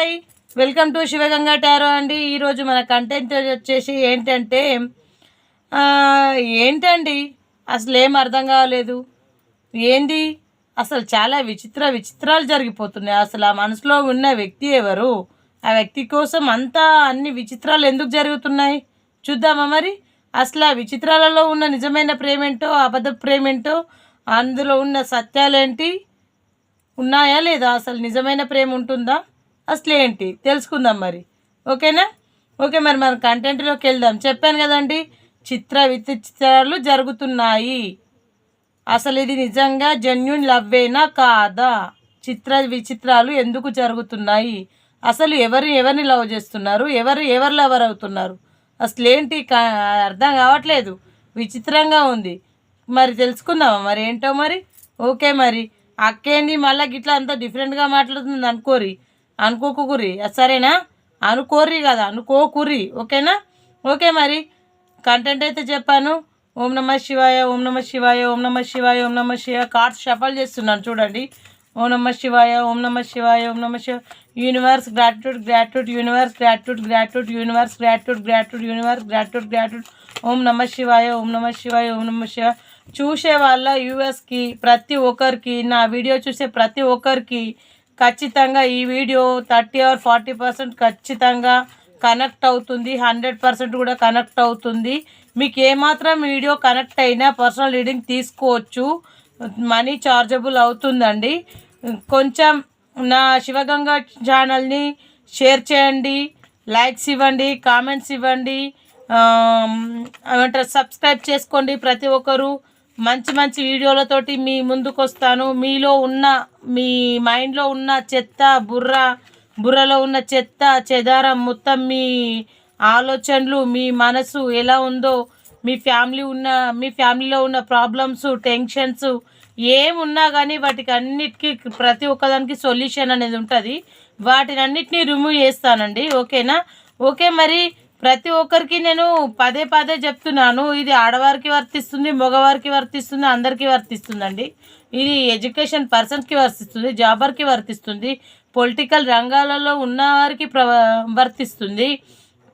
Hi. Welcome to Shivaganga tarot అండి. ఈరోజు మన కంటెంట్ వచ్చేసి ఏంటంటే ఏంటండి? అసలు ఏం అర్థం కాలేదు. ఏంది? అసలు చాలా విచిత్ర విచిత్రాలు జరిగిపోతున్నాయి. అసలు ఆ మనసులో ఉన్న వ్యక్తి ఎవరు? ఆ వ్యక్తి కోసం అంతా అన్ని విచిత్రాలు ఎందుకు జరుగుతున్నాయి? చూద్దామా మరి? అసలు ఆ విచిత్రాలలో ఉన్న నిజమైన ప్రేమేంటో అబద్ధ ప్రేమేంటో అందులో ఉన్న సత్యాలేంటి? ఉన్నాయా లేదా? అసలు నిజమైన ప్రేమ ఉంటుందా? అసలు ఏంటి తెలుసుకుందాం మరి. ఓకేనా? ఓకే మరి మన కంటెంట్లోకి వెళ్దాం. చెప్పాను కదండి చిత్ర విచిత్రాలు జరుగుతున్నాయి. అసలు ఇది నిజంగా జెన్యున్ లవ్వేనా కాదా? చిత్ర విచిత్రాలు ఎందుకు జరుగుతున్నాయి? అసలు ఎవరు ఎవరిని లవ్ చేస్తున్నారు? ఎవరు ఎవరు లవర్ అవుతున్నారు? అసలు ఏంటి కా అర్థం కావట్లేదు. విచిత్రంగా ఉంది. మరి తెలుసుకుందామా మరి ఏంటో మరి? ఓకే మరి. అక్కేంది? మళ్ళీ గిట్లా అంతా డిఫరెంట్గా మాట్లాడుతుంది అనుకోరి. అనుకోకురి సరేనా అనుకోర్రి కదా అనుకోకురి ఓకేనా ఓకే మరి కంటెంట్ అయితే చెప్పాను ఓం నమ శివాయ ఓం నమ శివాయ ఓం నమ శివాయ ఓం నమ శివాయ కార్డ్స్ షఫల్ చేస్తున్నాను చూడండి ఓం నమ శివాయ ఓం నమ శివాయ ఓం నమ Shiva universe gratitude gratitude universe gratitude gratitude universe gratitude gratitude universe gratitude gratitude ఓం నమ శివాయ ఓం నమ శివాయ ఓం నమ శివాయ చూసే వాళ్ళ యూఎస్కి ప్రతి ఒక్కరికి నా వీడియో చూసే ప్రతి ఒక్కరికి ఖచ్చితంగా ఈ video thirty or forty percent ఖచ్చితంగా కనెక్ట్ అవుతుంది. హండ్రెడ్ పర్సెంట్ కూడా కనెక్ట్ అవుతుంది. మీకు ఏమాత్రం వీడియో కనెక్ట్ అయినా పర్సనల్ రీడింగ్ తీసుకోవచ్చు. మనీ చార్జబుల్ అవుతుందండి. కొంచెం నా శివగంగా ఛానల్ని షేర్ చేయండి. లైక్స్ ఇవ్వండి కామెంట్స్ ఇవ్వండి. ఏమంటారు సబ్స్క్రైబ్ చేసుకోండి ప్రతి ఒక్కరు. మంచి మంచి వీడియోలతోటి మీ ముందుకు వస్తాను మీలో ఉన్న మీ మైండ్లో ఉన్న చెత్త బుర్ర బుర్రలో ఉన్న చెత్త చెదారం మొత్తం మీ ఆలోచనలు మీ మనసు ఎలా ఉందో మీ ఫ్యామిలీ ఉన్న మీ ఫ్యామిలీలో ఉన్న ప్రాబ్లమ్స్ టెన్షన్స్ ఏమున్నా కానీ వాటికి అన్నిటికీ ప్రతి ఒక్కదానికి సొల్యూషన్ అనేది ఉంటుంది. వాటిని అన్నిటినీ రిమూవ్ చేస్తానండి. ఓకేనా? ఓకే మరి. ప్రతి ఒక్కరికి నేను పదే పదే చెప్తున్నాను. ఇది ఆడవారికి వర్తిస్తుంది మగవారికి వర్తిస్తుంది అందరికీ వర్తిస్తుందండి. ఇది ఎడ్యుకేషన్ పర్సన్కి వర్తిస్తుంది జాబర్కి వర్తిస్తుంది పొలిటికల్ రంగాలలో ఉన్నవారికి ప్ర వర్తిస్తుంది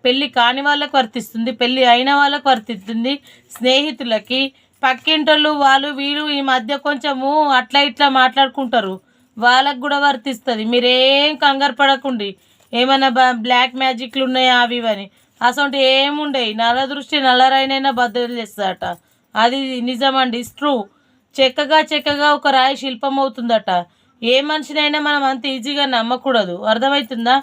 పెళ్ళి కాని వాళ్ళకు వర్తిస్తుంది పెళ్ళి అయిన వాళ్ళకు వర్తిస్తుంది స్నేహితులకి పక్కింటోళ్ళు వాళ్ళు వీళ్ళు ఈ మధ్య కొంచెము అట్లా ఇట్లా మాట్లాడుకుంటారు. వాళ్ళకు కూడా వర్తిస్తుంది. మీరేం కంగారు పడకండి. ఏమైనా బ బ్లాక్ మ్యాజిక్లు ఉన్నాయా అవి ఇవని. అసలు ఏముండే? నల్ల దృష్టి నల్లరాయినైనా బద్దలు చేస్తుందట. అది నిజమండి ఇస్ ట్రూ చెక్కగా చెక్కగా ఒక రాయి శిల్పం అవుతుందట ఏ మనిషినైనా మనం అంత ఈజీగా నమ్మకూడదు. అర్థమవుతుందా?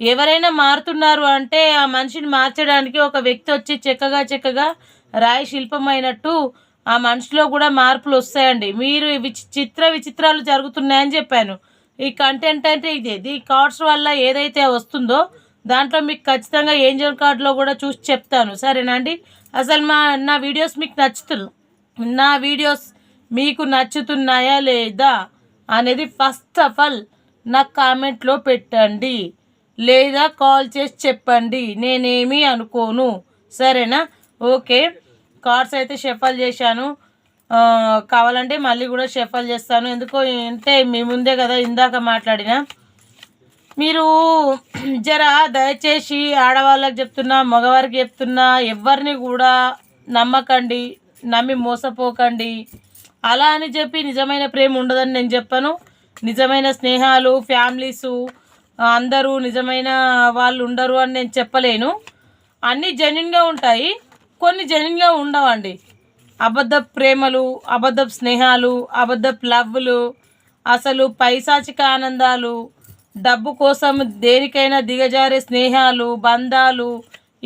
ఎవరైనా మారుతున్నారు అంటే ఆ మనిషిని మార్చడానికి ఒక వ్యక్తి వచ్చి చెక్కగా చెక్కగా రాయి శిల్పం అయినట్టు ఆ మనిషిలో కూడా మార్పులు వస్తాయండి. మీరు విచి చిత్ర విచిత్రాలు జరుగుతున్నాయని చెప్పాను. ఈ కంటెంట్ అంటే ఇదే ఈ కార్డ్స్ వల్ల ఏదైతే వస్తుందో దాంట్లో మీకు ఖచ్చితంగా ఏంజల్ కార్డ్లో కూడా చూసి చెప్తాను. సరేనా అండి? అసలు మా నా వీడియోస్ మీకు నచ్చుతుంది నా వీడియోస్ మీకు నచ్చుతున్నాయా లేదా అనేది ఫస్ట్ ఆఫ్ ఆల్ నా కామెంట్లో పెట్టండి. లేదా కాల్ చేసి చెప్పండి. నేనేమీ అనుకోను. సరేనా? ఓకే. కార్డ్స్ అయితే షఫల్ చేశాను. కావాలంటే మళ్ళీ కూడా షఫల్ చేస్తాను. ఎందుకో అంటే మీ ముందే కదా ఇందాక మాట్లాడినా. మీరు జర దయచేసి ఆడవాళ్ళకి చెప్తున్నా మగవారికి చెప్తున్నా ఎవరిని కూడా నమ్మకండి నమ్మి మోసపోకండి. అలా అని చెప్పి నిజమైన ప్రేమ ఉండదని నేను చెప్పను. నిజమైన స్నేహాలు ఫ్యామిలీసు అందరూ నిజమైన వాళ్ళు ఉండరు అని నేను చెప్పలేను. అన్నీ జెన్యున్గా ఉంటాయి. కొన్ని జెన్యున్గా ఉండవండి. అబద్ధ ప్రేమలు అబద్ధ స్నేహాలు అబద్ధ లవ్లు అసలు పైశాచిక ఆనందాలు డబ్బు కోసం దేనికైనా దిగజారే స్నేహాలు బంధాలు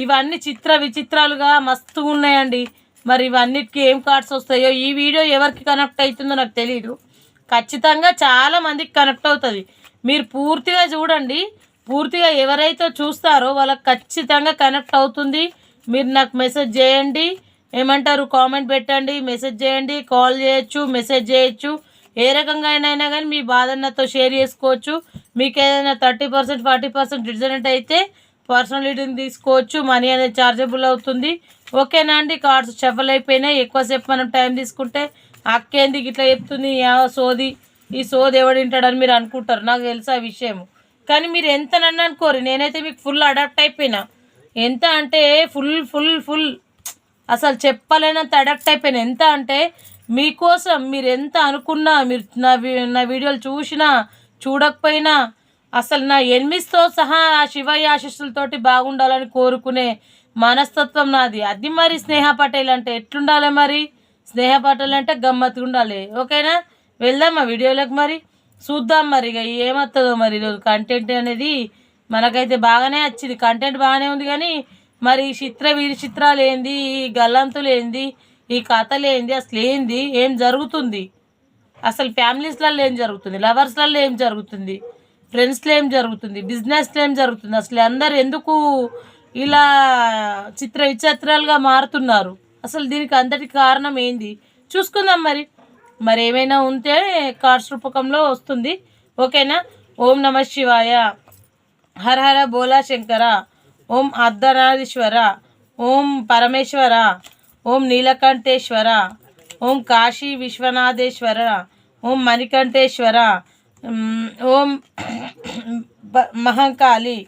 ఇవన్నీ చిత్ర విచిత్రాలుగా మస్తు ఉన్నాయండి. మరి ఇవన్నిటికీ ఏం కార్డ్స్ వస్తాయో ఈ వీడియో ఎవరికి కనెక్ట్ అవుతుందో నాకు తెలియదు ఖచ్చితంగా చాలా మందికి కనెక్ట్ అవుతుంది. మీరు పూర్తిగా చూడండి. పూర్తిగా ఎవరైతే చూస్తారో వాళ్ళకి ఖచ్చితంగా కనెక్ట్ అవుతుంది. మీరు నాకు మెసేజ్ చేయండి. ఏమంటారు? కామెంట్ పెట్టండి. మెసేజ్ చేయండి. కాల్ చేయొచ్చు. మెసేజ్ చేయొచ్చు. ఏ రకంగా అయినా కానీ మీ బాధ నాతో షేర్ చేసుకోవచ్చు. మీకు ఏదైనా thirty percent forty percent result అయితే పర్సనల్ రీడింగ్ తీసుకోవచ్చు. మనీ అనేది చార్జబుల్ అవుతుంది. ఓకేనా అండి? కార్డ్స్ షఫల్ అయిపోయినాయి ఎక్కువసేపు మనం టైం తీసుకుంటే అక్కేంది ఇట్లా చెప్తుంది? యా సోది. ఈ సోది ఎవడు వింటాడని మీరు అనుకుంటారు. నాకు తెలుసు ఆ విషయం. కానీ మీరు ఎంత నన్ను అనుకోరు. నేనైతే మీకు ఫుల్ అడాప్ట్ అయిపోయినా. ఎంత అంటే ఫుల్ ఫుల్ ఫుల్ అసలు చెప్పలేనంత అడాప్ట్ అయిపోయినా. ఎంత అంటే మీకోసం మీరు ఎంత అనుకున్నా మీరు నా వీ- నా వీడియోలు చూసినా చూడకపోయినా అసలు నా ఎనిమిస్తో సహా ఆ శివయ్య ఆశీస్సులతోటి బాగుండాలని కోరుకునే మనస్తత్వం నాది. అది మరి స్నేహ పటేల్ అంటే ఎట్లుండాలి మరి? స్నేహ పటేల్ అంటే గమ్మత్తుగా ఉండాలి. ఓకేనా? వెళ్దాం ఆ వీడియోలోకి మరి? చూద్దాం మరి ఇక ఏమవుతుందో మరి ఈరోజు కంటెంట్ అనేది. మనకైతే బాగానే వచ్చింది. కంటెంట్ బాగానే ఉంది కానీ మరి ఈ చిత్ర వీరి చిత్రాలు ఏంది? ఈ గల్లంతులు ఏంది? ఈ కథలు ఏంది? అసలు ఏంది? ఏం జరుగుతుంది? అసలు ఫ్యామిలీస్లలో ఏం జరుగుతుంది? లవర్స్లలో ఏం జరుగుతుంది? ఫ్రెండ్స్లో ఏం జరుగుతుంది? బిజినెస్లో ఏం జరుగుతుంది? అసలు అందరు ఎందుకు ఇలా చిత్ర విచిత్రాలుగా మారుతున్నారు? అసలు దీనికి అంతటి కారణం ఏంది? చూసుకుందాం మరి. మరి ఏమైనా ఉంటే కార్డ్స్ రూపకంలో వస్తుంది. ఓకేనా? ఓం నమ శివాయ. హర హర బోలా శంకర ఓం అర్ధనారీశ్వర. ఓం పరమేశ్వర. ఓం నీలకంఠేశ్వర ఓం కాశీ విశ్వనాథేశ్వర ఓం మణికంఠేశ్వర ఓం బ- మహంకాళి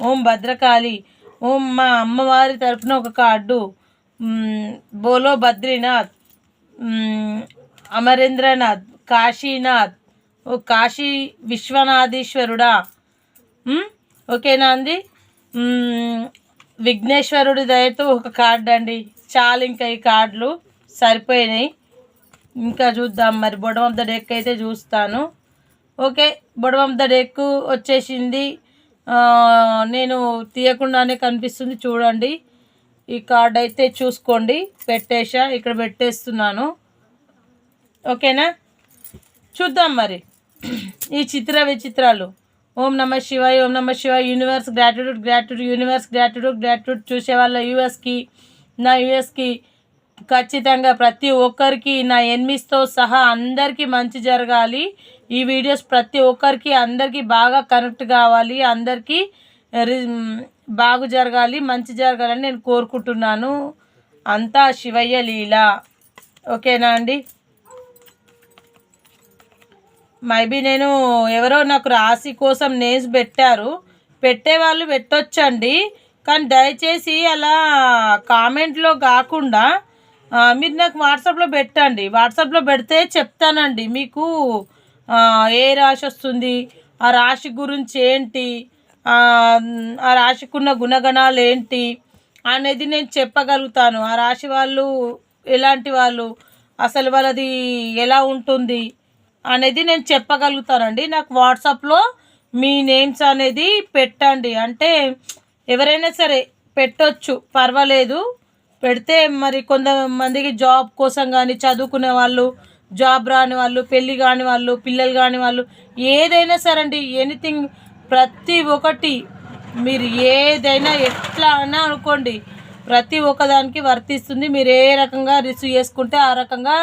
ఓం భద్రకాళి ఓం మా అమ్మవారి తరపున ఒక కార్డు బోలో బద్రీనాథ్ అమరేంద్రనాథ్ కాశీనాథ్ ఓ కాశీ విశ్వనాథీశ్వరుడా ఓకేనా అండి? విఘ్నేశ్వరుడి దయతో ఒక కార్డు అండి చాలు ఇంకా ఈ కార్డులు సరిపోయినాయి. ఇంకా చూద్దాం మరి బొడమ్ ద డెక్ అయితే చూస్తాను. ఓకే బొడమ్ ద డెక్ వచ్చేసింది. నేను తీయకుండానే కనిపిస్తుంది చూడండి. ఈ కార్డ్ అయితే చూసుకోండి. పెట్టేసా ఇక్కడ పెట్టేస్తున్నాను. ఓకేనా? చూద్దాం మరి. ఈ చిత్ర విచిత్రాలు. ఓం నమ శివాయ ఓం నమ శివాయ universe gratitude gratitude universe gratitude gratitude చూసే వాళ్ళ యూఎస్కి. నా యూఎస్కి ఖచ్చితంగా ప్రతి ఒక్కరికి నా ఎన్మిస్తో సహా అందరికీ మంచి జరగాలి. ఈ వీడియోస్ ప్రతి ఒక్కరికి అందరికీ బాగా కనెక్ట్ కావాలి. అందరికీ రి- బాగు జరగాలి మంచి జరగాలని నేను కోరుకుంటున్నాను. అంతా శివయ్య లీల. ఓకేనా అండి? మైబీ నేను ఎవరో నాకు రాశి కోసం నేజ్ పెట్టారు. పెట్టే వాళ్ళు పెట్టొచ్చండి. కానీ దయచేసి అలా కామెంట్లో కాకుండా మీరు నాకు వాట్సాప్లో పెట్టండి. వాట్సాప్లో పెడితే చెప్తానండి. మీకు ఏ రాశి వస్తుంది? ఆ రాశి గురించి ఏంటి? ఆ, ఆ రాశికున్న గుణగణాలు ఏంటి? అనేది నేను చెప్పగలుగుతాను. ఆ రాశి వాళ్ళు ఎలాంటి వాళ్ళు అసలు వాళ్ళది ఎలా ఉంటుంది అనేది నేను చెప్పగలుగుతానండి. నాకు వాట్సాప్లో మీ నేమ్స్ అనేది పెట్టండి. అంటే ఎవరైనా సరే పెట్టొచ్చు పర్వాలేదు. పెడితే మరి కొంతమందికి జాబ్ కోసం కానీ చదువుకునే వాళ్ళు జాబ్ రాని వాళ్ళు పెళ్ళి కాని వాళ్ళు పిల్లలు కాని వాళ్ళు ఏదైనా సరే అండి ఎనీథింగ్ ప్రతి ఒక్కటి మీరు ఏదైనా ఎట్లా అయినా అనుకోండి ప్రతి ఒక్కదానికి వర్తిస్తుంది. మీరు ఏ రకంగా రిసీవ్ చేసుకుంటే ఆ రకంగా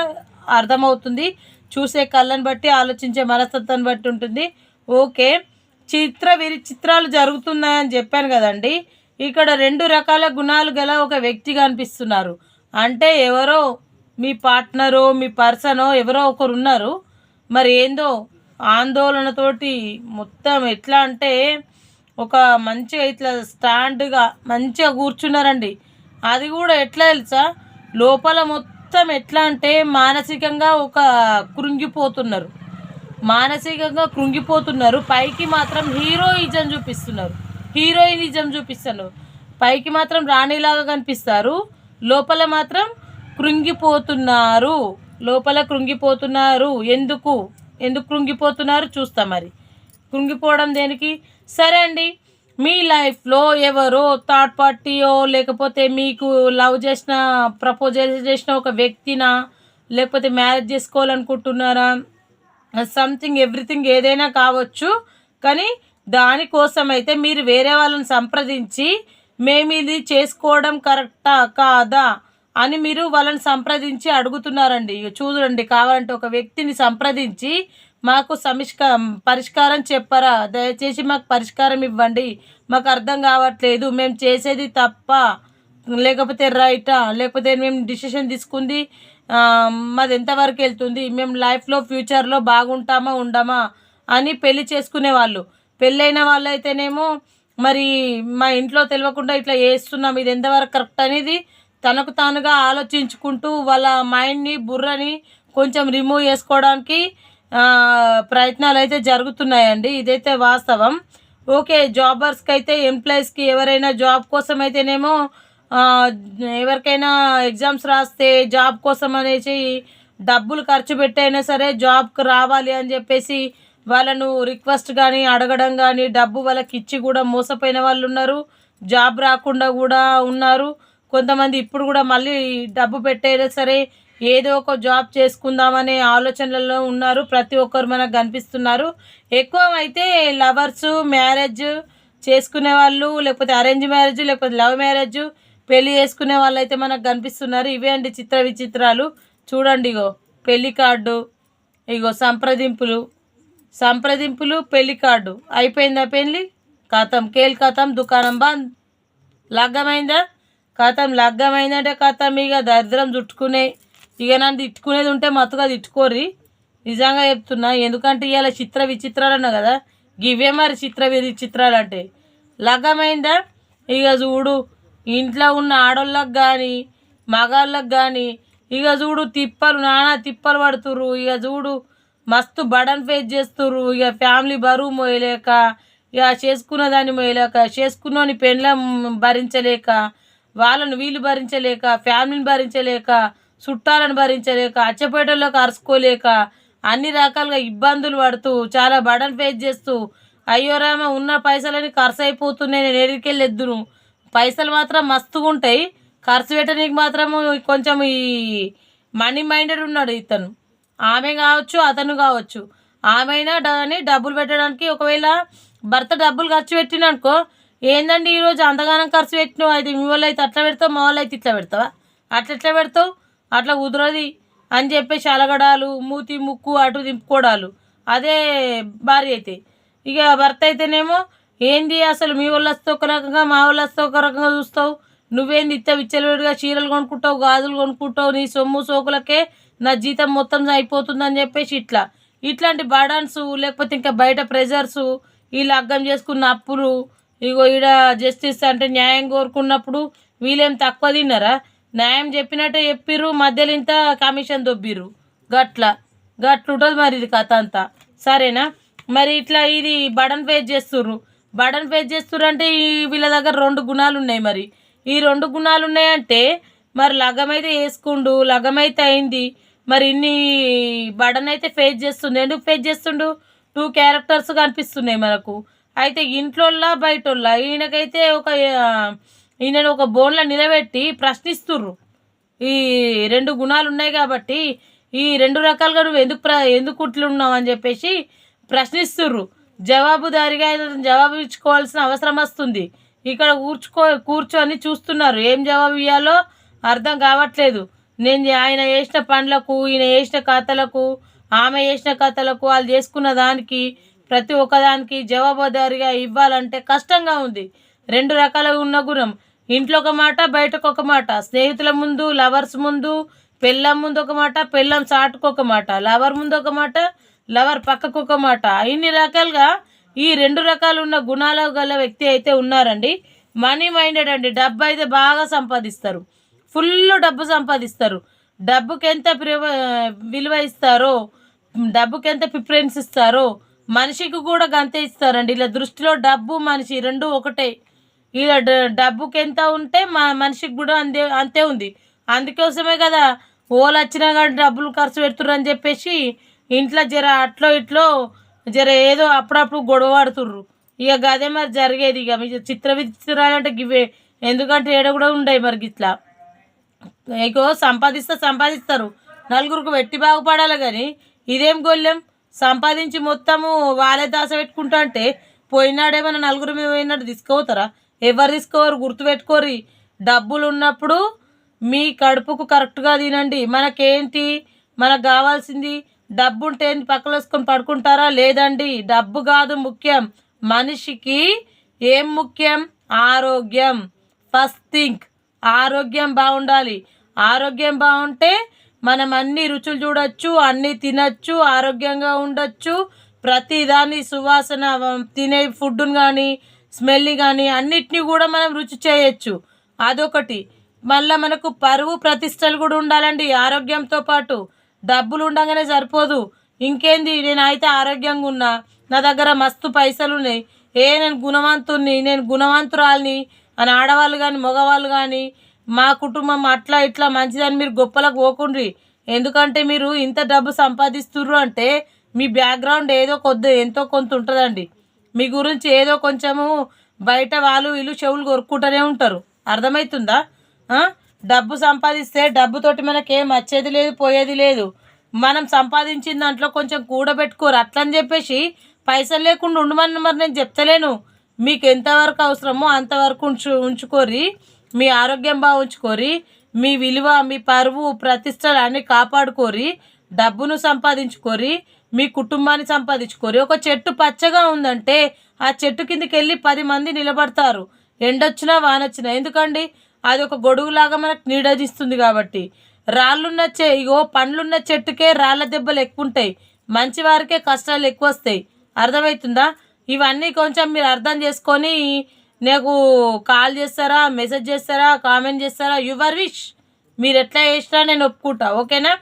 అర్థమవుతుంది. చూసే కళ్ళని బట్టి ఆలోచించే మనస్తత్వాన్ని బట్టి ఉంటుంది. ఓకే. చిత్ర విరి చిత్రాలు జరుగుతున్నాయని చెప్పాను కదండి. ఇక్కడ రెండు రకాల గుణాలు గల ఒక వ్యక్తి కనిపిస్తున్నారు. అంటే ఎవరో మీ పార్ట్నరో మీ పర్సనో ఎవరో ఒకరు ఉన్నారు. మరి ఏందో ఆందోళనతోటి మొత్తం ఎట్లా అంటే ఒక మంచిగా ఇట్లా స్టాండ్గా మంచిగా కూర్చున్నారండి. అది కూడా ఎట్లా తెలుసా? లోపల మొత్తం ఎట్లా అంటే మానసికంగా ఒక కృంగిపోతున్నారు. మానసికంగా కృంగిపోతున్నారు. పైకి మాత్రం హీరోయిజం చూపిస్తున్నారు. హీరోయినిజం చూపిస్తున్నారు. పైకి మాత్రం రాణిలాగా కనిపిస్తారు. లోపల మాత్రం కృంగిపోతున్నారు. లోపల కృంగిపోతున్నారు. ఎందుకు? ఎందుకు కృంగిపోతున్నారు? చూస్తాం మరి. కృంగిపోవడం దేనికి? సరే అండి. మీ లైఫ్లో ఎవరో థర్డ్ పార్టీయో లేకపోతే మీకు లవ్ చేసిన ప్రపోజల్ చేసిన ఒక వ్యక్తినా లేకపోతే మ్యారేజ్ చేసుకోవాలనుకుంటున్నారా? సంథింగ్ ఎవ్రీథింగ్ ఏదైనా కావచ్చు. కానీ దానికోసం అయితే మీరు వేరే వాళ్ళని సంప్రదించి మేము ఇది చేసుకోవడం కరెక్టా కాదా? అని మీరు వాళ్ళని సంప్రదించి అడుగుతున్నారండి. చూడండి కావాలంటే ఒక వ్యక్తిని సంప్రదించి మాకు సమిష్క పరిష్కారం చెప్పరా? దయచేసి మాకు పరిష్కారం ఇవ్వండి. మాకు అర్థం కావట్లేదు. మేము చేసేది తప్ప లేకపోతే రైటా? లేకపోతే మేము డిసిషన్ తీసుకుంది మాది ఎంతవరకు వెళ్తుంది? మేము లైఫ్లో ఫ్యూచర్లో బాగుంటామా ఉండమా అని పెళ్ళి చేసుకునే వాళ్ళు. పెళ్ళైన వాళ్ళైతేనేమో మరి మా ఇంట్లో తెలియకుండా ఇట్లా వేస్తున్నాం ఇది ఎంతవరకు కరెక్ట్ అనేది తనకు తానుగా ఆలోచించుకుంటూ వాళ్ళ మైండ్ని బుర్రని కొంచెం రిమూవ్ చేసుకోవడానికి ప్రయత్నాలు అయితే జరుగుతున్నాయండి. ఇదైతే వాస్తవం. ఓకే జాబర్స్కి అయితే ఎంప్లాయీస్కి ఎవరైనా జాబ్ కోసం అయితేనేమో ఎవరికైనా ఎగ్జామ్స్ రాస్తే జాబ్ కోసం అనేసి డబ్బులు ఖర్చు పెట్టైనా సరే జాబ్కి రావాలి అని చెప్పేసి వాళ్ళను రిక్వెస్ట్ కానీ అడగడం కానీ డబ్బు వాళ్ళకి ఇచ్చి కూడా మోసపోయిన వాళ్ళు ఉన్నారు. జాబ్ రాకుండా కూడా ఉన్నారు. కొంతమంది ఇప్పుడు కూడా మళ్ళీ డబ్బు పెట్టైనా సరే ఏదో ఒక జాబ్ చేసుకుందామనే ఆలోచనలలో ఉన్నారు. ప్రతి ఒక్కరు మనకు కనిపిస్తున్నారు. ఎక్కువ అయితే లవర్స్ మ్యారేజ్ చేసుకునే వాళ్ళు లేకపోతే అరేంజ్ మ్యారేజ్ లేకపోతే లవ్ మ్యారేజ్ పెళ్ళి చేసుకునే వాళ్ళు అయితే మనకు కనిపిస్తున్నారు. ఇవే అండి చిత్ర విచిత్రాలు. చూడండి ఇగో పెళ్ళి కార్డు ఇగో సంప్రదింపులు. సంప్రదింపులు పెళ్ళి కార్డు. అయిపోయిందా పెళ్ళి కథం కేల్ కథం దుకాణం బంద్. లగ్గమైందా? కథం లగ్గమైందంటే కథం ఇక దరిద్రం చుట్టుకునే ఇక నన్ను తిట్టుకునేది ఉంటే మత్తుగా తిట్టుకోర్రి. నిజంగా చెప్తున్నా ఎందుకంటే ఇవాళ చిత్ర విచిత్రాలు అన్నా కదా ఇవే మరి చిత్ర విచిత్రాలు అంటే లగ్గమైందా? ఇక చూడు ఇంట్లో ఉన్న ఆడోళ్ళకి కానీ మగాళ్ళకి కానీ ఇక చూడు తిప్పలు నానా తిప్పలు పడుతుర్రు. ఇక చూడు మస్తు బడన్ ఫేస్ చేస్తుర్రు. ఇక ఫ్యామిలీ బరువు మోయలేక ఇక చేసుకున్న దాన్ని మోయలేక చేసుకున్నోని పెండ్ల భరించలేక వాళ్ళని వీళ్ళు భరించలేక ఫ్యామిలీని భరించలేక చుట్టాలను భరించలేక అచ్చపేటలోకి అరుచుకోలేక అన్ని రకాలుగా ఇబ్బందులు పడుతూ చాలా బడన్ ఫేస్ చేస్తూ అయ్యోరామ ఉన్న పైసలని ఖర్చు అయిపోతున్నాయి నేను ఎడికెళ్ళి ఎద్దును. పైసలు మాత్రం మస్తుగా ఉంటాయి. ఖర్చు పెట్టడానికి మాత్రం కొంచెం ఈ మనీ మైండెడ్ ఉన్నాడు ఇతను. ఆమె కావచ్చు అతను కావచ్చు. ఆమె అయినా అని డబ్బులు పెట్టడానికి ఒకవేళ భర్త డబ్బులు ఖర్చు పెట్టిననుకో ఏందండి ఈరోజు అంతగానం ఖర్చు పెట్టినావు? అయితే మీ వాళ్ళు అయితే అట్లా పెడతావు మా వాళ్ళు అయితే ఇట్లా పెడతావా? అట్లా ఎట్లా పెడతావు? అట్లా కుదరది అని చెప్పేసి అలగడాలు మూతి ముక్కు అటు దింపుకోవడాలు అదే భార్య అయితే. ఇక భర్త అయితేనేమో ఏంది అసలు మీ వాళ్ళస్తే ఒక రకంగా మా వాళ్ళు ఒక రకంగా చూస్తావు? నువ్వేంది ఇత్త విచ్చలవిడిగా చీరలు కొనుక్కుంటావు గాజులు కొనుక్కుంటావు? నీ సొమ్ము సోకులకే నా జీతం మొత్తం అయిపోతుందని చెప్పేసి ఇట్లా. ఇట్లాంటి బర్డన్స్ లేకపోతే ఇంకా బయట ప్రెజర్స్ వీళ్ళు అగ్గం చేసుకున్న అప్పులు ఇగో ఈడ జస్టిస్ అంటే న్యాయం కోరుకున్నప్పుడు వీళ్ళేం తక్కువ తిన్నారా? న్యాయం చెప్పినట్టే చెప్పిర్రు మధ్యలో ఇంత కమిషన్ దొబ్బిర్రు. గట్ల గట్లుంటుంది మరి ఇది కథ అంతా. సరేనా? మరి ఇట్లా ఇది బడన్ పేజ్ చేస్తుర్రు. బటన్ ఫేస్ చేస్తుర్రు అంటే ఈ వీళ్ళ దగ్గర రెండు గుణాలు ఉన్నాయి మరి. ఈ రెండు గుణాలు ఉన్నాయంటే మరి లగ్గమైతే వేసుకుండు లగ్గమైతే అయింది. మరి ఇన్ని బటన్ అయితే ఫేస్ చేస్తుంది ఎందుకు ఫేస్ చేస్తుండు? టూ క్యారెక్టర్స్ కనిపిస్తున్నాయి మనకు. అయితే ఇంట్లోల్లా బయటోళ్ళ ఈయనకైతే ఒక ఈయనను ఒక బోన్లో నిలబెట్టి ప్రశ్నిస్తుర్రు. ఈ రెండు గుణాలు ఉన్నాయి కాబట్టి ఈ రెండు రకాలుగా నువ్వు ఎందుకు ప్ర ఎందుకు ఉన్నావు అని చెప్పేసి ప్రశ్నిస్తుర్రు. జవాబుదారిగా జవాబు ఇచ్చుకోవాల్సిన అవసరం వస్తుంది. ఇక్కడ కూర్చుకో కూర్చొని చూస్తున్నారు. ఏం జవాబు ఇవ్వాలో అర్థం కావట్లేదు. నేను ఆయన వేసిన పనులకు ఈయన వేసిన కథలకు ఆమె వేసిన కథలకు వాళ్ళు చేసుకున్న దానికి ప్రతి ఒక్కదానికి జవాబుదారిగా ఇవ్వాలంటే కష్టంగా ఉంది. రెండు రకాలుగా ఉన్న గుణం. ఇంట్లో ఒక మాట బయటకు ఒక మాట. స్నేహితుల ముందు లవర్స్ ముందు పెళ్ళం ముందు ఒక మాట పెళ్ళం చాటుకు ఒక మాట. లవర్ ముందు ఒక మాట లవర్ పక్కకు ఒక మాట. ఇన్ని రకాలుగా ఈ రెండు రకాలు ఉన్న గుణాలు గల వ్యక్తి అయితే ఉన్నారండి. మనీ మైండెడ్ అండి. డబ్బు అయితే బాగా సంపాదిస్తారు. ఫుల్ డబ్బు సంపాదిస్తారు. డబ్బుకి ఎంత ప్రివ- విలువ ఇస్తారో డబ్బుకి ఎంత ప్రిఫరెన్స్ ఇస్తారో మనిషికి కూడా గంతే ఇస్తారండి. ఇలా దృష్టిలో డబ్బు మనిషి రెండు ఒకటే. ఇలా డ- డబ్బుకి ఎంత ఉంటే మా మనిషికి కూడా అంతే అంతే ఉంది. అందుకోసమే కదా ఓలు వచ్చినా కానీ డబ్బులు ఖర్చు పెడుతుర్రు అని చెప్పేసి ఇంట్లో జర అట్లో ఇట్లో జర ఏదో అప్పుడప్పుడు గొడవ పడుతుర్రు. ఇక గదే మరి జరిగేది ఇక. మీ చిత్ర విచిత్రాలంటే గివే ఎందుకంటే ఏడ కూడా ఉండయి మరి ఇట్లా ఇగో సంపాదిస్తే సంపాదిస్తారు. నలుగురికి వెట్టి బాగుపడాలి కానీ ఇదేం గొల్లెం? సంపాదించి మొత్తము వాళ్ళే దాస పెట్టుకుంటా అంటే పోయినాడేమైనా నలుగురు మేము పోయినట్టు తీసుకోతారా ఎవరు తీసుకోరు? గుర్తుపెట్టుకోరు డబ్బులు ఉన్నప్పుడు మీ కడుపుకు కరెక్ట్గా తినండి. మనకేంటి? మనకు కావాల్సింది డబ్బు ఉంటే ఏంది? పక్కన వేసుకొని పడుకుంటారా? లేదండి డబ్బు కాదు ముఖ్యం. మనిషికి ఏం ముఖ్యం? ఆరోగ్యం. First think. ఆరోగ్యం బాగుండాలి. ఆరోగ్యం బాగుంటే మనం అన్ని రుచులు చూడొచ్చు అన్నీ తినచ్చు ఆరోగ్యంగా ఉండొచ్చు. ప్రతిదాన్ని సువాసన తినే ఫుడ్ను కానీ స్మెల్ని కానీ అన్నిటినీ కూడా మనం రుచి చేయొచ్చు. అదొకటి. మళ్ళీ మనకు పరువు ప్రతిష్టలు కూడా ఉండాలండి ఆరోగ్యంతో పాటు. డబ్బులు ఉండగానే సరిపోదు. ఇంకేంది? నేను అయితే ఆరోగ్యంగా ఉన్నా నా దగ్గర మస్తు పైసలు ఉన్నాయి ఏ నేను గుణవంతుణ్ణి నేను గుణవంతురాల్ని అని ఆడవాళ్ళు కానీ మగవాళ్ళు కానీ మా కుటుంబం అట్లా ఇట్లా మంచిదని మీరు గొప్పలకు పోకుండ్రి. ఎందుకంటే మీరు ఇంత డబ్బు సంపాదిస్తుర్రు అంటే మీ బ్యాక్గ్రౌండ్ ఏదో కొద్ది ఎంతో కొంత ఉంటుందండి. మీ గురించి ఏదో కొంచెము బయట వాళ్ళు వీళ్ళు చెవులు కొరుక్కుంటూనే ఉంటారు. అర్థమవుతుందా డబ్బు సంపాదిస్తే డబ్బుతోటి మనకేం వచ్చేది లేదు పోయేది లేదు. మనం సంపాదించిన దాంట్లో కొంచెం కూడబెట్టుకోరు అట్లని చెప్పేసి పైసలు లేకుండా ఉండమని మరి నేను చెప్తలేను. మీకు ఎంతవరకు అవసరమో అంతవరకు ఉంచు ఉంచుకోరి మీ ఆరోగ్యం బాగా ఉంచుకోరి మీ విలువ మీ పరువు ప్రతిష్టలన్నీ కాపాడుకోరి డబ్బును సంపాదించుకోరి మీ కుటుంబాన్ని సంపాదించుకోరి ఒక చెట్టు పచ్చగా ఉందంటే ఆ చెట్టు కిందకి వెళ్ళి పది మంది నిలబడతారు. ఎండొచ్చినా వానొచ్చినా. ఎందుకండి? అది ఒక గొడుగులాగా మనకు నీడదిస్తుంది కాబట్టి. రాళ్ళున్న చె ఇగో పండ్లున్న చెట్టుకే రాళ్ళ దెబ్బలు ఎక్కువ ఉంటాయి మంచి వారికే కష్టాలు ఎక్కువ వస్తాయి అర్థమవుతుందా ఇవన్నీ కొంచెం మీరు అర్థం చేసుకొని నాకు కాల్ చేస్తారా మెసేజ్ చేస్తారా కామెంట్ చేస్తారా? Your wish. మీరు ఎట్లా చేసినా నేను ఒప్పుకుంటా. ఓకేనా?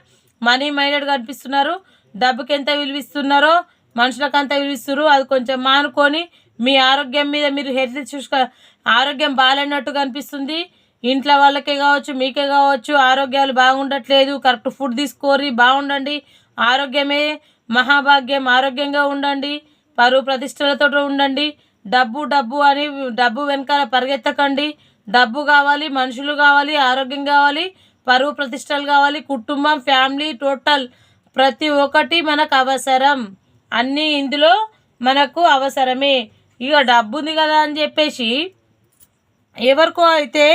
మనీ మైండెడ్ కనిపిస్తున్నారు డబ్బుకి ఎంత విలువిస్తున్నారో మనుషులకు అంత విలువిస్తున్నారు. అది కొంచెం మానుకొని మీ ఆరోగ్యం మీద మీరు హెల్త్ చూసుకో ఆరోగ్యం బాగాలేనట్టు కనిపిస్తుంది ఇంట్లో వాళ్ళకే కావచ్చు మీకే కావచ్చు ఆరోగ్యాలు బాగుండట్లేదు. Correct food తీసుకోరి బాగుండండి. ఆరోగ్యమే మహాభాగ్యం. ఆరోగ్యంగా ఉండండి. పరువు ప్రతిష్టలతో ఉండండి. డబ్బు డబ్బు అని డబ్బు వెనకాల పరిగెత్తకండి. డబ్బు కావాలి మనుషులు కావాలి ఆరోగ్యం కావాలి పరువు ప్రతిష్టలు కావాలి. కుటుంబం ఫ్యామిలీ టోటల్ ప్రతి ఒక్కటి మనకు అవసరం. అన్నీ ఇందులో మనకు అవసరమే. ఇక డబ్బు ఉంది కదా అని చెప్పేసి ఎవరికో అయితే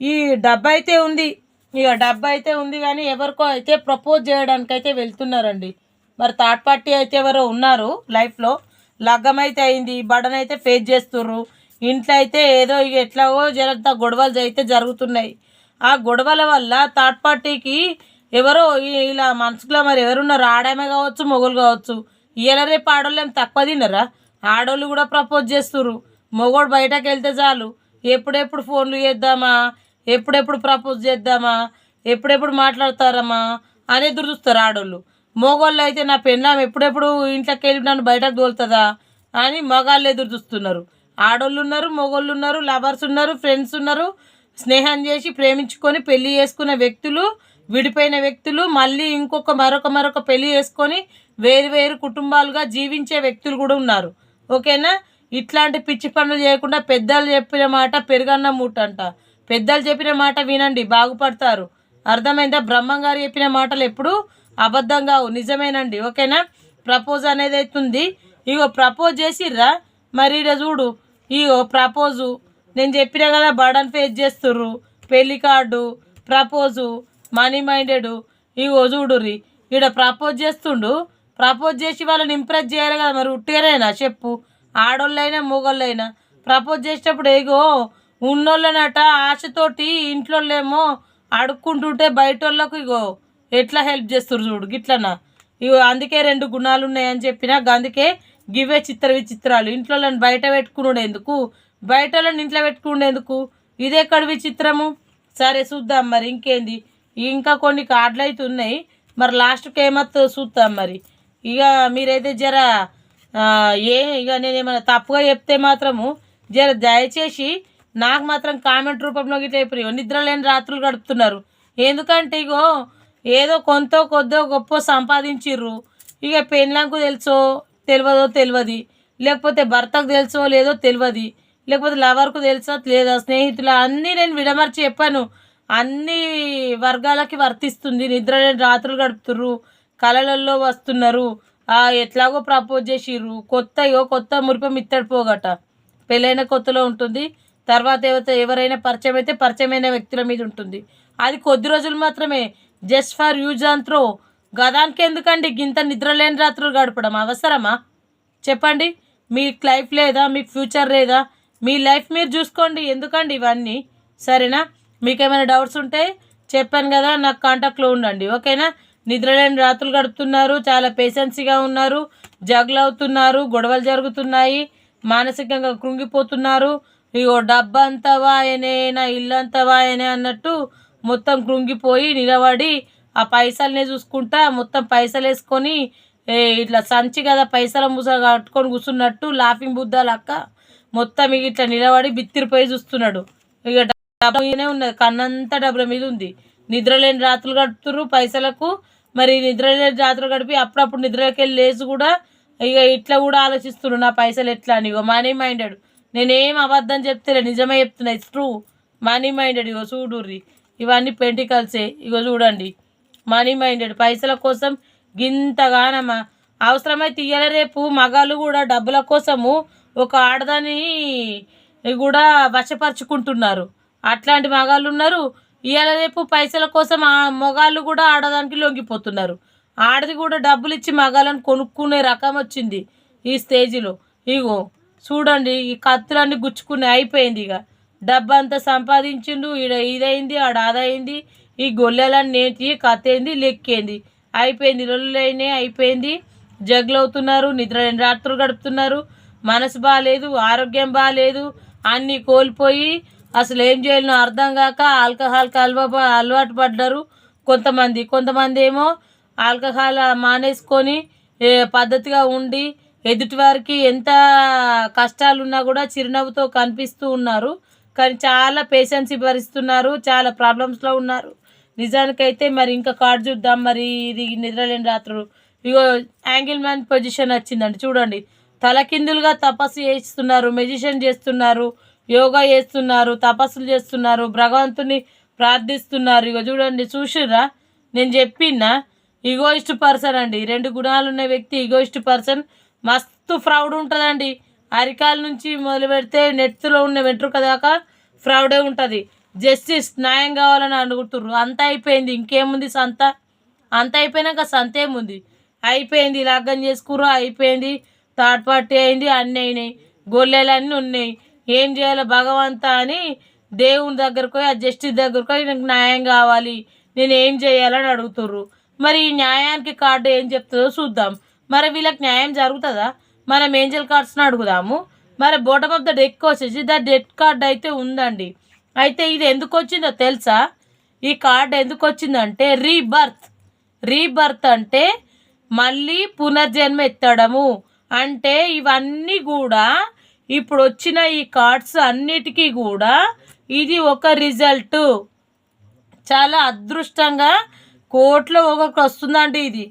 ఈ డబ్బు అయితే ఉంది. ఇక డబ్బు అయితే ఉంది కానీ ఎవరికో అయితే ప్రపోజ్ చేయడానికి అయితే వెళ్తున్నారండి. మరి థర్డ్ పార్టీ అయితే ఎవరో ఉన్నారు లైఫ్లో లగ్గం అయితే అయింది. బడన్ అయితే ఫేస్ చేస్తుర్రు. ఇంట్లో అయితే ఏదో ఇక ఎట్లాగో జరంత గొడవలు అయితే జరుగుతున్నాయి. ఆ గొడవల వల్ల థర్డ్ పార్టీకి ఎవరో ఇలా మనసులో మరి ఎవరున్నారు? ఆడమే కావచ్చు మొగులు కావచ్చు. ఇలా రేపు ఆడోళ్ళు ఏం తక్కువ తినరా? ఆడోళ్ళు కూడా ప్రపోజ్ చేస్తుర్రు. మొగోడు బయటకు వెళ్తే చాలు. ఎప్పుడెప్పుడు ఫోన్లు చేద్దామా? ఎప్పుడెప్పుడు ప్రపోజ్ చేద్దామా? ఎప్పుడెప్పుడు మాట్లాడతారమ్మా? అని ఎదురు చూస్తారు ఆడోళ్ళు. మోగోళ్ళు అయితే నా పెన్నాం ఎప్పుడెప్పుడు ఇంట్లోకి వెళ్ళి నన్ను బయటకు తోలుతుందా? అని మగాళ్ళు ఎదురు చూస్తున్నారు. ఆడోళ్ళు ఉన్నారు మొగోళ్ళు ఉన్నారు లవర్స్ ఉన్నారు ఫ్రెండ్స్ ఉన్నారు. స్నేహం చేసి ప్రేమించుకొని పెళ్ళి చేసుకునే వ్యక్తులు విడిపోయిన వ్యక్తులు మళ్ళీ ఇంకొక మరొక మరొక పెళ్ళి చేసుకొని వేరు వేరు కుటుంబాలుగా జీవించే వ్యక్తులు కూడా ఉన్నారు. ఓకేనా? ఇట్లాంటి పిచ్చి పనులు చేయకుండా పెద్దలు చెప్పిన మాట పెరుగన్న మూట అంట పెద్దలు చెప్పిన మాట వినండి బాగుపడతారు. అర్థమైందా? బ్రహ్మం గారు చెప్పిన మాటలు ఎప్పుడు అబద్ధంగా నిజమేనండి. ఓకేనా? ప్రపోజ్ అనేది అవుతుంది. ఇగో ప్రపోజ్ చేసిర్రా మరి చూడు. ఇగో ప్రపోజు. నేను చెప్పినా కదా బర్డన్ ఫేస్ చేస్తుర్రు. పెళ్ళి కార్డు ప్రపోజు మనీ మైండెడ్. ఇగో చూడుర్రి ఈడ ప్రపోజ్ చేస్తుండు. ప్రపోజ్ చేసి వాళ్ళని ఇంప్రెస్ చేయాలి కదా మరి ఉట్టిగానైనా చెప్పు. ఆడోళ్ళైనా మొగోళ్ళైనా. ప్రపోజ్ చేసేటప్పుడు ఏగో ఉన్నోళ్ళనట ఆశతోటి ఇంట్లోళ్ళేమో అడుక్కుంటుంటే బయట వాళ్ళకు ఇగో ఎట్లా హెల్ప్ చేస్తారు చూడు గిట్లనా? ఇగో అందుకే రెండు గుణాలు ఉన్నాయని చెప్పినా అందుకే గివే చిత్ర విచిత్రాలు. ఇంట్లోళ్ళని బయట పెట్టుకునేందుకు బయట వాళ్ళని ఇంట్లో పెట్టుకునేందుకు ఇదే కడు విచిత్రము. సరే చూద్దాం మరి ఇంకేంది? ఇంకా కొన్ని కార్డులు అయితే ఉన్నాయి. మరి లాస్ట్కి ఏమత్తో చూద్దాం మరి. ఇక మీరైతే జర ఏ ఇక నేను ఏమైనా తప్పుగా చెప్తే మాత్రము జర దయచేసి నాకు మాత్రం కామెంట్ రూపంలో గిట్ల చెప్పరు నిద్ర లేని రాత్రులు గడుపుతున్నారు. ఎందుకంటే ఇగో ఏదో కొంత కొద్దో గొప్ప సంపాదించిర్రు. ఇక పెళ్ళంకు తెలుసో తెలియదో తెలియదు. లేకపోతే భర్తకు తెలుసో లేదో తెలియదు. లేకపోతే లవర్కు తెలుసో లేదా స్నేహితులు అన్నీ నేను విడమర్చి చెప్పాను. అన్ని వర్గాలకి వర్తిస్తుంది. నిద్ర లేని రాత్రులు గడుపుతుర్రు. కళలల్లో వస్తున్నారు. ఎట్లాగో ప్రపోజ్ చేసిర్రు. కొత్త ఇగో కొత్త మురిపం ఇత్తడిపోగట పెళ్ళైన కొత్తలో ఉంటుంది. తర్వాత ఏవైతే ఎవరైనా పరిచయం అయితే పరిచయమైన వ్యక్తుల మీద ఉంటుంది. అది కొద్ది రోజులు మాత్రమే. Just for use and throw గదానికి ఎందుకండి గింత నిద్రలేని రాత్రులు గడపడం అవసరమా? చెప్పండి. మీ లైఫ్ లేదా మీ ఫ్యూచర్ లేదా? మీ లైఫ్ మీరు చూసుకోండి. ఎందుకండి ఇవన్నీ? సరేనా? మీకు ఏమైనా డౌట్స్ ఉంటే చెప్పాను కదా నాకు కాంటాక్ట్లో ఉండండి. ఓకేనా? నిద్రలేని రాత్రులు గడుపుతున్నారు. చాలా పేషెన్సీగా ఉన్నారు. జగులు అవుతున్నారు. గొడవలు జరుగుతున్నాయి. మానసికంగా కృంగిపోతున్నారు. ఇగో డబ్బంతా వాయనే నా ఇల్లంతా వాయనే అన్నట్టు మొత్తం కృంగిపోయి నిలబడి ఆ పైసల్నే చూసుకుంటా మొత్తం పైసలు వేసుకొని ఇట్లా సంచి కదా పైసల మూస కట్టుకొని కూర్చున్నట్టు లాఫింగ్ బుద్ధ లక్క మొత్తం ఇక ఇట్లా నిలబడి బిత్తిరిపోయి చూస్తున్నాడు. ఇక డబ్బు మీదనే ఉన్నది కన్నంతా డబ్బుల మీద ఉంది. నిద్రలేని రాత్రులు గడుపుతున్నారు పైసలకు మరి నిద్రలేని రాత్రులు గడిపి అప్పుడప్పుడు నిద్రకెళ్ళి లేచి కూడా ఇక ఇట్లా కూడా ఆలోచిస్తున్నాడు నా పైసలు ఎట్లా అని ఇగో మనీ మైండెడ్ నేనేం అబద్ధం చెప్తలే నిజమే చెప్తున్నా ఇట్స్ ట్రూ మనీ మైండెడ్ ఇగో చూడుర్రి. ఇవన్నీ పెంటికల్సే ఇగో చూడండి. మనీ మైండెడ్ పైసల కోసం గింతగానమ్మా అవసరమైతే ఇయ్యాల రేపు మగాళ్ళు కూడా డబ్బుల కోసము ఒక ఆడదాన్ని కూడా వశపరుచుకుంటున్నారు. అట్లాంటి మగాళ్ళు ఉన్నారు. ఇవాళ రేపు పైసల కోసం ఆ మగాళ్ళు కూడా ఆడదానికి లొంగిపోతున్నారు. ఆడది కూడా డబ్బులు ఇచ్చి మగాళ్ళని కొనుక్కునే రకం వచ్చింది ఈ స్టేజిలో. ఇగో చూడండి ఈ కత్తులన్నీ గుచ్చుకుని అయిపోయింది ఇక. డబ్బంతా సంపాదించిండు ఈడ ఇదైంది ఆడ అదైంది ఈ గొల్లెలన్నీ ఏంటి కత్త ఏంది లెక్కేంది. అయిపోయింది లొల్లైనే అయిపోయింది. జగ్లవుతున్నారు నిద్ర రాత్రులు గడుపుతున్నారు. మనసు బాగాలేదు ఆరోగ్యం బాగాలేదు అన్నీ కోల్పోయి అసలు ఏం చేయాలనో అర్థం కాక ఆల్కహాల్కి అలవా అలవాటు పడ్డారు కొంతమంది. కొంతమంది ఏమో ఆల్కహాల్ మానేసుకొని పద్ధతిగా ఉండి ఎదుటి వారికి ఎంత కష్టాలున్నా కూడా చిరునవ్వుతో కనిపిస్తూ ఉన్నారు. కానీ చాలా పేషెన్సీ భరిస్తున్నారు. చాలా ప్రాబ్లమ్స్లో ఉన్నారు. నిజానికైతే మరి ఇంకా కార్డు చూద్దాం. మరి ఇది నిద్రలేని రాత్రులు. ఇగో యాంగిల్ మ్యాన్ పొజిషన్ వచ్చిందండి. చూడండి. తలకిందులుగా తపస్సు చేస్తున్నారు. మెజిషన్ చేస్తున్నారు. యోగా చేస్తున్నారు. తపస్సులు చేస్తున్నారు. భగవంతుని ప్రార్థిస్తున్నారు. ఇగో చూడండి. చూసిరా నేను చెప్పిన? ఈగోయిస్ట్ పర్సన్ అండి. రెండు గుణాలు ఉన్న వ్యక్తి ఈగోయిస్ట్ పర్సన్ మస్తు ఫ్రౌడ్ ఉంటుందండి. అరికాల నుంచి మొదలు పెడితే నెత్తులో ఉన్న వెంట్రుక దాకా ఫ్రౌడే ఉంటుంది. జస్టిస్ న్యాయం కావాలని అనుకుంటుర్రు అంత అయిపోయింది. ఇంకేముంది సంత? అంత అయిపోయినాక సంత ఏముంది? అయిపోయింది. లగ్గం చేసుకుర్రు. అయిపోయింది. థర్డ్ పార్టీ అయింది. అన్నీ అయినాయి. గొల్లెలన్నీ ఉన్నాయి. ఏం చేయాలో భగవంతా అని దేవుని దగ్గరకు ఆ జస్టిస్ దగ్గరకు నాకు న్యాయం కావాలి. నేను ఏం చేయాలని అడుగుతుర్రు. మరి ఈ న్యాయానికి కార్డు ఏం చెప్తుందో చూద్దాం. మరి వీళ్ళకి న్యాయం జరుగుతుందా? మనం ఏంజల్ కార్డ్స్ని అడుగుదాము. మరి బోటమ్ ఆఫ్ ద డెక్ వచ్చేసి ద డెడ్ కార్డ్ అయితే ఉందండి. అయితే ఇది ఎందుకు వచ్చిందో తెలుసా? ఈ కార్డ్ ఎందుకు వచ్చిందంటే రీబర్త్ రీబర్త్ అంటే మళ్ళీ పునర్జన్మ ఎత్తడము. అంటే ఇవన్నీ కూడా ఇప్పుడు వచ్చిన ఈ కార్డ్స్ అన్నిటికీ కూడా ఇది ఒక రిజల్ట్ చాలా అదృష్టంగా కోట్లో ఒకరికి వస్తుందండి ఇది.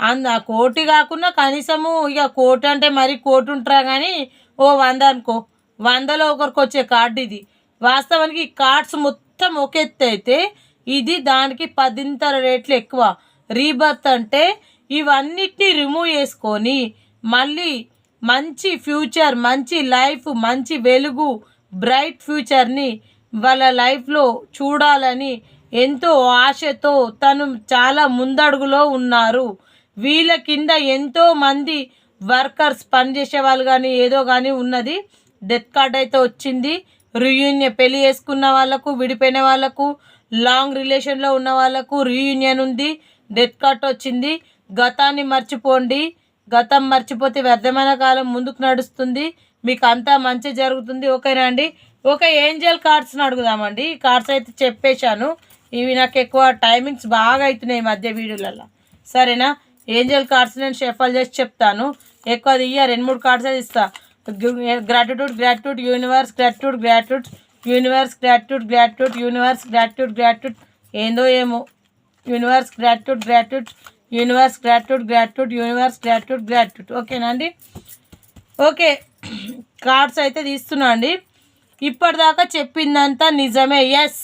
అంద కోటి కాకుండా కనీసము ఇక కోటి అంటే మరి కోటి ఉంటారా కానీ ఓ వంద అనుకో. వందలో ఒకరికి వచ్చే కార్డు ఇది. వాస్తవానికి ఈ కార్డ్స్ మొత్తం ఒక ఎత్తు అయితే ఇది దానికి పదింతల రేట్లు ఎక్కువ. రీబర్త్ అంటే ఇవన్నిటిని రిమూవ్ చేసుకొని మళ్ళీ మంచి ఫ్యూచర్ మంచి లైఫ్ మంచి వెలుగు బ్రైట్ ఫ్యూచర్ని వాళ్ళ లైఫ్లో చూడాలని ఎంతో ఆశతో తను చాలా ముందడుగులో ఉన్నారు. వీళ్ళ కింద ఎంతో మంది వర్కర్స్ పనిచేసే వాళ్ళు కానీ ఏదో కానీ ఉన్నది. డెత్ కార్డ్ అయితే వచ్చింది. రీయూనియన్ పెళ్ళి చేసుకున్న వాళ్ళకు విడిపోయిన వాళ్ళకు లాంగ్ రిలేషన్లో ఉన్న వాళ్ళకు రీయూనియన్ ఉంది. డెత్ కార్డ్ వచ్చింది. గతాన్ని మర్చిపోండి. గతం మర్చిపోతే వ్యర్థమైన కాలం ముందుకు నడుస్తుంది. మీకు అంతా మంచి జరుగుతుంది. ఓకేనా అండి? ఓకే ఏంజల్ కార్డ్స్ని అడుగుదామండి. ఈ కార్డ్స్ అయితే చెప్పేశాను. ఇవి నాకు ఎక్కువ టైమింగ్స్ బాగా అవుతున్నాయి ఈ మధ్య వీడియోలలో సరేనా? ఏంజల్ కార్డ్స్ నేను షఫల్ చేసి చెప్తాను. ఎక్కువ అది రెండు మూడు కార్డ్స్ అయితే ఇస్తా. Gratitude gratitude universe gratitude gratitude universe gratitude gratitude universe gratitude gratitude ఏందో ఏమో. Universe gratitude gratitude universe gratitude gratitude universe gratitude gratitude ఓకేనా అండి? ఓకే. కార్డ్స్ అయితే తీస్తున్నా అండి. ఇప్పటిదాకా చెప్పిందంతా నిజమే. ఎస్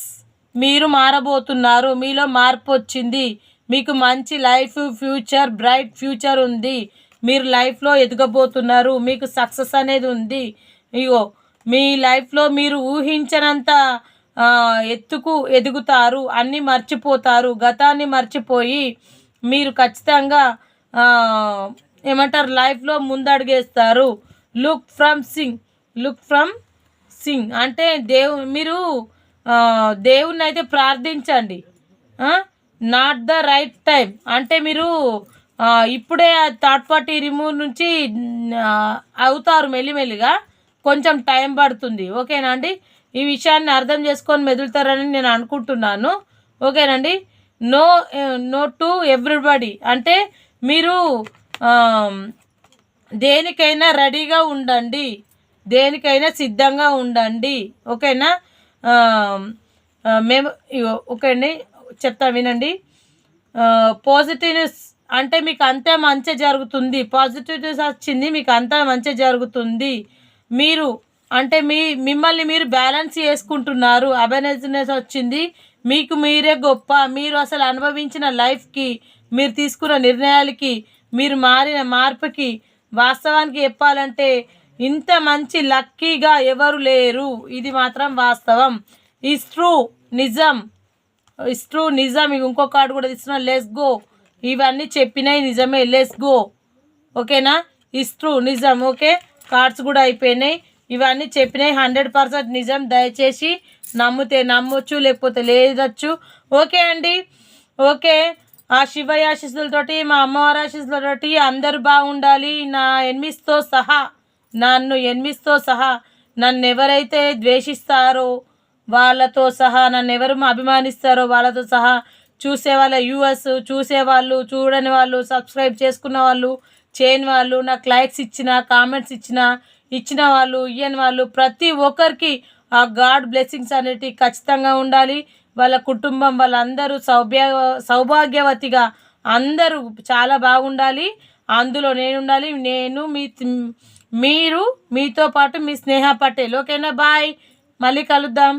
మీరు మారబోతున్నారు. మీలో మార్పు వచ్చింది. మీకు మంచి లైఫ్ ఫ్యూచర్ బ్రైట్ ఫ్యూచర్ ఉంది. మీరు లైఫ్లో ఎదగబోతున్నారు. మీకు సక్సెస్ అనేది ఉంది. ఇగో మీ లైఫ్లో మీరు ఊహించనంత ఎత్తుకు ఎదుగుతారు. అన్నీ మర్చిపోతారు. గతాన్ని మర్చిపోయి మీరు ఖచ్చితంగా ఏమంటారు లైఫ్లో ముందడుగేస్తారు. Look from sing. Look from sing. అంటే దేవు మీరు దేవుణ్ణి అయితే ప్రార్థించండి. నాట్ ద రైట్ టైం అంటే మీరు ఇప్పుడే థర్డ్ పార్టీ రిమూవ్ నుంచి అవుతారు మెల్లిమెల్లిగా. కొంచెం టైం పడుతుంది. ఓకేనా అండి? ఈ విషయాన్ని అర్థం చేసుకొని మెదులుతారని నేను అనుకుంటున్నాను. ఓకేనండి నో నో టు ఎవ్రీబడి అంటే మీరు దేనికైనా రెడీగా ఉండండి. దేనికైనా సిద్ధంగా ఉండండి. ఓకేనా? మేము ఓకే అండి? చెప్తా వినండి. పాజిటివ్నెస్ అంటే మీకు అంతే మంచి జరుగుతుంది. పాజిటివ్నెస్ వచ్చింది మీకు అంతా మంచి జరుగుతుంది. మీరు అంటే మీ మిమ్మల్ని మీరు బ్యాలెన్స్ చేసుకుంటున్నారు. అవేర్నెస్నెస్ వచ్చింది. మీకు మీరే గొప్ప. మీరు అసలు అనుభవించిన లైఫ్కి మీరు తీసుకున్న నిర్ణయాలకి మీరు మారిన మార్పుకి వాస్తవానికి చెప్పాలంటే ఇంత మంచి లక్కీగా ఎవరు లేరు. ఇది మాత్రం వాస్తవం. ఇస్ ట్రూ నిజం. ఇస్ట్రూ నిజం ఇక ఇంకో కార్డు కూడా తీసుకున్నా లెస్ గో ఇవన్నీ చెప్పినాయి నిజమే లెస్ గో ఓకేనా? ఇస్ట్రూ నిజం ఓకే? కార్డ్స్ కూడా అయిపోయినాయి. ఇవన్నీ చెప్పినాయి హండ్రెడ్ పర్సెంట్ నిజం. దయచేసి నమ్మితే నమ్మొచ్చు లేకపోతే లేదచ్చు. ఓకే అండి? ఓకే? ఆ శివయ్య ఆశీస్సులతోటి మా అమ్మవారి ఆశీస్సులతోటి అందరూ బాగుండాలి. నా ఎన్మిస్తో సహా నన్ను ఎన్మిస్తో సహా నన్ను ఎవరైతే ద్వేషిస్తారో వాళ్ళతో సహా నన్ను ఎవరు అభిమానిస్తారో వాళ్ళతో సహా చూసే వాళ్ళ యూఎస్ చూసేవాళ్ళు చూడని వాళ్ళు సబ్స్క్రైబ్ చేసుకున్న వాళ్ళు చేయని వాళ్ళు నాకు లైక్స్ ఇచ్చిన కామెంట్స్ ఇచ్చిన ఇచ్చిన వాళ్ళు ఇయ్యని వాళ్ళు ప్రతి ఒక్కరికి ఆ గాడ్ బ్లెస్సింగ్స్ అనేటివి ఖచ్చితంగా ఉండాలి. వాళ్ళ కుటుంబం వాళ్ళందరూ సౌభ్య సౌభాగ్యవతిగా అందరూ చాలా బాగుండాలి. అందులో నేను ఉండాలి నేను మీ మీరు మీతో పాటు మీ స్నేహ పటేల్. ఓకేనా? బాయ్. మళ్ళీ కలుద్దాం.